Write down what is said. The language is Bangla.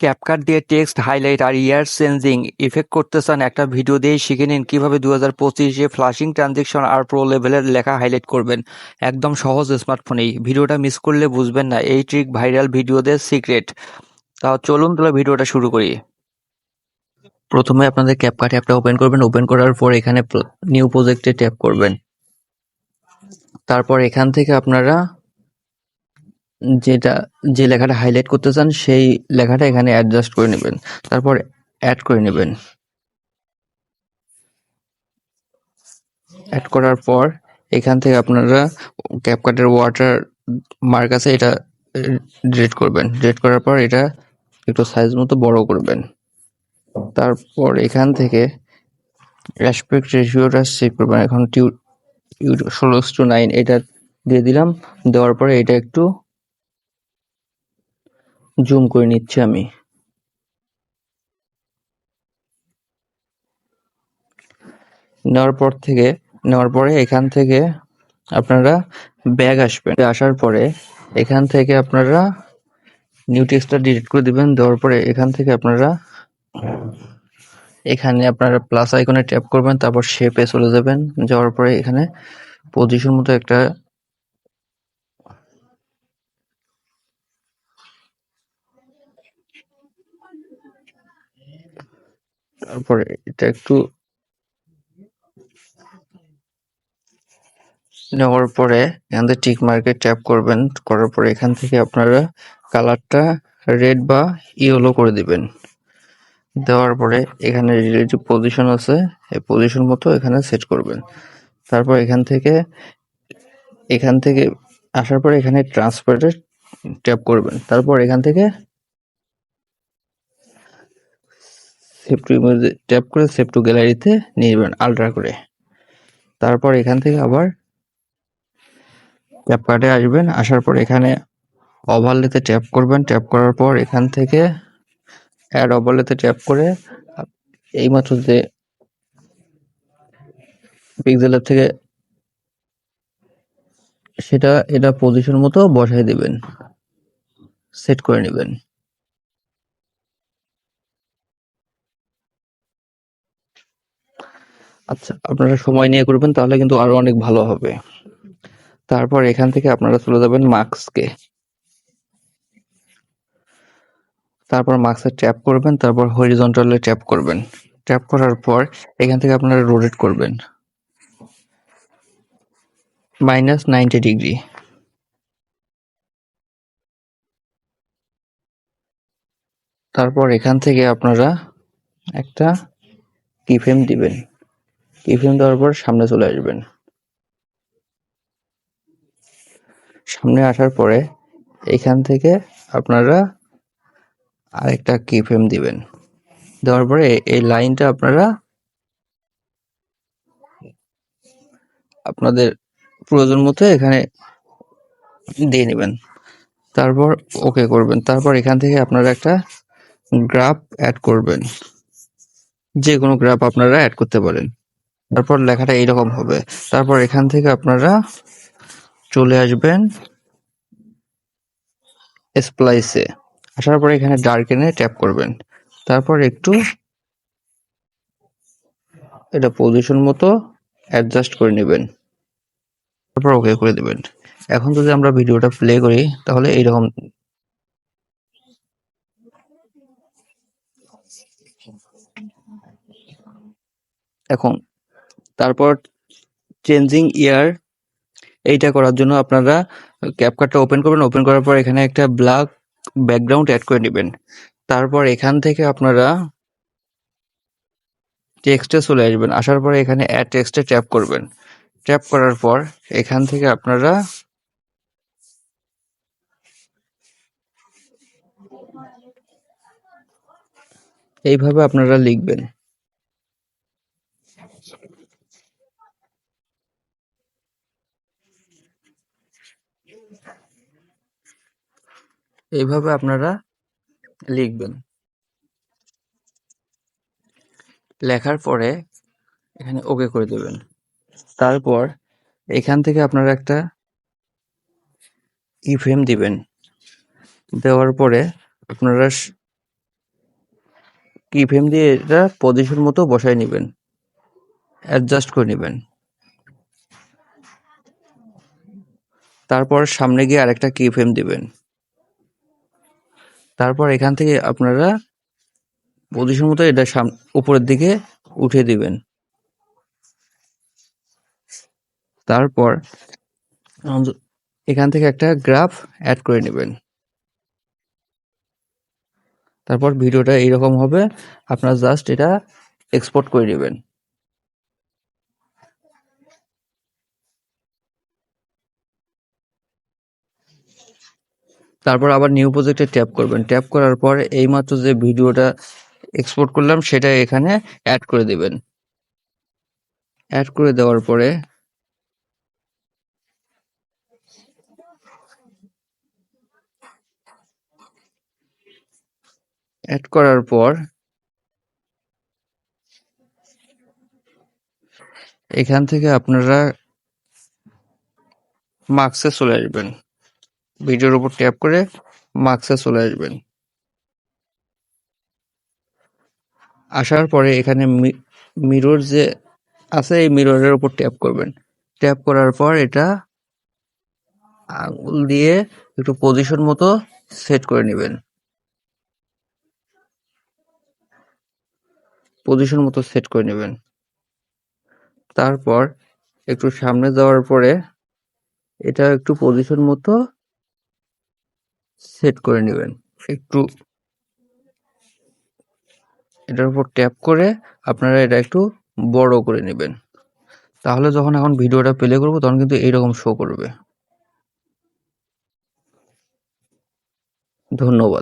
ক্যাপকাট দিয়ে টেক্সট হাইলাইট আর ইয়ার চেঞ্জিং ইফেক্ট করতে চান একটা ভিডিও দিয়েই শিখে নিন কীভাবে দু হাজার পঁচিশে ফ্লাশিং ট্রানজেকশন আর প্রো লেভেলের লেখা হাইলাইট করবেন। একদম সহজ স্মার্টফোনেই ভিডিওটা মিস করলে বুঝবেন না, এই ট্রিক ভাইরাল ভিডিওদের সিক্রেট তাও চলুন তাহলে ভিডিওটা শুরু করি। প্রথমে আপনাদের ক্যাপকাট অ্যাপটা ওপেন করবেন। ওপেন করার পর এখানে নিউ প্রজেক্টে ট্যাপ করবেন। তারপর এখান থেকে আপনারা যেটা, যে লেখাটা হাইলাইট করতে চান, সেই লেখাটা এখানে অ্যাডজাস্ট করে নেবেন। তারপর অ্যাড করে নেবেন। অ্যাড করার পর এখান থেকে আপনারা ক্যাপকাটের ওয়াটার মার্ক আছে, এটা ডিলিট করবেন। ডিলিট করার পর এটা একটু সাইজ মতো বড় করবেন। তারপর এখান থেকে অ্যাসপেক্ট রেশিওটা চেক করবেন। এখন টিউ ষোলো টু নাইন এটা দিয়ে দিলাম। দেওয়ার পরে এটা একটু জুম করে নিচ্ছি আমি। নেওয়ার পর থেকে, নেওয়ার পরে এখান থেকে আপনারা ব্যাগ আসবেন। আসার পরে এখান থেকে আপনারা নিউ টেক্সটটা ডিলিট করে দিবেন। দেওয়ার পরে এখান থেকে আপনারা এখানে আপনারা প্লাস আইকনে ট্যাপ করবেন, তারপর শেপে চলে যাবেন। যাওয়ার পরে এখানে পজিশন মতো একটা তারপরে এটা একটু নেওয়ার পরে এখান থেকে টিক মার্কে ট্যাপ করবেন, করার পরে এখান থেকে আপনারা কালারটা রেড বা ইয়েলো করে দিবেন। দেওয়ার পরে এখানে রিলেটিভ পজিশন আছে, এই পজিশন মতো এখানে সেট করবেন। তারপর এখান থেকে এখান থেকে আসার পরে এখানে ট্রান্সপারেন্ট ট্যাপ করবেন। তারপর এখান থেকে সেভ টু ইমেজে ট্যাপ করে সেভ টু গ্যালারিতে নিয়ে যাবেন আলট্রা করে। তারপর এখান থেকে আবার ট্যাপ কার্ডে আসবেন, আসার পর এখানে ওভারলেতে ট্যাপ করবেন ট্যাপ করার পর এখান থেকে অ্যাড ওভারলেতে ট্যাপ করে এইমাত্র যে পিক্সেলের থেকে সেটা, এটা পজিশন মতো বসাই দেবেন সেট করে নেবেন। আচ্ছা আপনারা সময় নিয়ে করবেন তাহলে কিন্তু আরও অনেক ভালো হবে। তারপর এখান থেকে আপনারা চলে যাবেন মার্কসকে তারপর মার্কসে ট্যাপ করবেন, তারপর হরিজন্টালে ট্যাপ করবেন। ট্যাপ করার পর এখান থেকে আপনারা রোটেট করবেন। মাইনাস নাইনটি ডিগ্রি তারপর এখান থেকে আপনারা একটা কিফ্রেম দিবেন। কিফ্রেম দেওয়ার পর সামনে চলে আসবেন। সামনে আসার পরে এখান থেকে আপনারা আরেকটা কিফ্রেম দিবেন। দেওয়ার পরে এই লাইনটা আপনারা আপনাদের প্রয়োজন মতো এখানে দিয়ে নেবেন। তারপর ওকে করবেন। তারপর এখান থেকে আপনারা একটা গ্রাফ অ্যাড করবেন। যে কোনো গ্রাফ আপনারা অ্যাড করতে পারেন। তারপর লেখাটা এইরকম হবে। তারপর এখান থেকে আপনারা চলে আসবেন স্প্লাইসে। আসার পরে এখানে ডার্কেনে ট্যাপ করবেন। তারপর একটু এটা পজিশন মতো অ্যাডজাস্ট করে নেবেন। তারপর ওকে করে দেবেন। এখন যদি আমরা ভিডিওটা প্লে করি, তাহলে এইরকম এখন তারপর চেঞ্জিং ইয়ার এইটা করার জন্য আপনারা ক্যাপকাটটা ওপেন করবেন। ওপেন করার পর এখানে একটা ব্ল্যাক ব্যাকগ্রাউন্ড অ্যাড করে নেবেন। তারপর এখান থেকে আপনারা টেক্সটে চলে আসবেন। আসার পরে এখানে অ্যাড টেক্সটে ট্যাপ করবেন। ট্যাপ করার পর এখান থেকে আপনারা এইভাবে আপনারা লিখবেন। এইভাবে আপনারা লিখবেন। লেখার পরে এখানে ওকে করে দেবেন। তারপর এখান থেকে আপনারা একটা ইফ্রেম দিবেন। দেওয়ার পরে আপনারা কি দিয়ে এটা পজিশন মতো বসায় নেবেন। অ্যাডজাস্ট করে নেবেন। তারপর সামনে গিয়ে আরেকটা কি ফ্রেম দিবেন। তারপর এখান থেকে আপনারা পজিশন মতো এটা উপরের দিকে উঠে দিবেন। তারপর এখান থেকে একটা গ্রাফ অ্যাড করে নেবেন। তারপর ভিডিওটা এইরকম হবে, আপনারা জাস্ট এটা এক্সপোর্ট করে নেবেন। তারপর আবার নিউ প্রজেক্টে ট্যাপ করবেন। ট্যাপ করার পর এইমাত্র যে ভিডিওটা এক্সপোর্ট করলাম, সেটা এখানে অ্যাড করে দিবেন। অ্যাড করে দেওয়ার পরে অ্যাড করার পর এখান থেকে আপনারা মার্কসে চলে আসবেন। ভিডিওর উপর ট্যাপ করে মার্কসে চলে আসবেন। আসার পরে এখানে মিরর যে আছে, এই মিররের উপর ট্যাপ করবেন। ট্যাপ করার পর এটা আঙুল দিয়ে একটু পজিশন মতো সেট করে নেবেন। পজিশন মতো সেট করে নেবেন। তারপর একটু সামনে যাওয়ার পরে এটা একটু পজিশন মতো সেট করে নেবেন। একটু এটার উপর ট্যাপ করে আপনারা এটা একটু বড় করে নেবেন। তাহলে যখন এখন ভিডিওটা প্লে করব, তখন কিন্তু এইরকম শো করবে। ধন্যবাদ।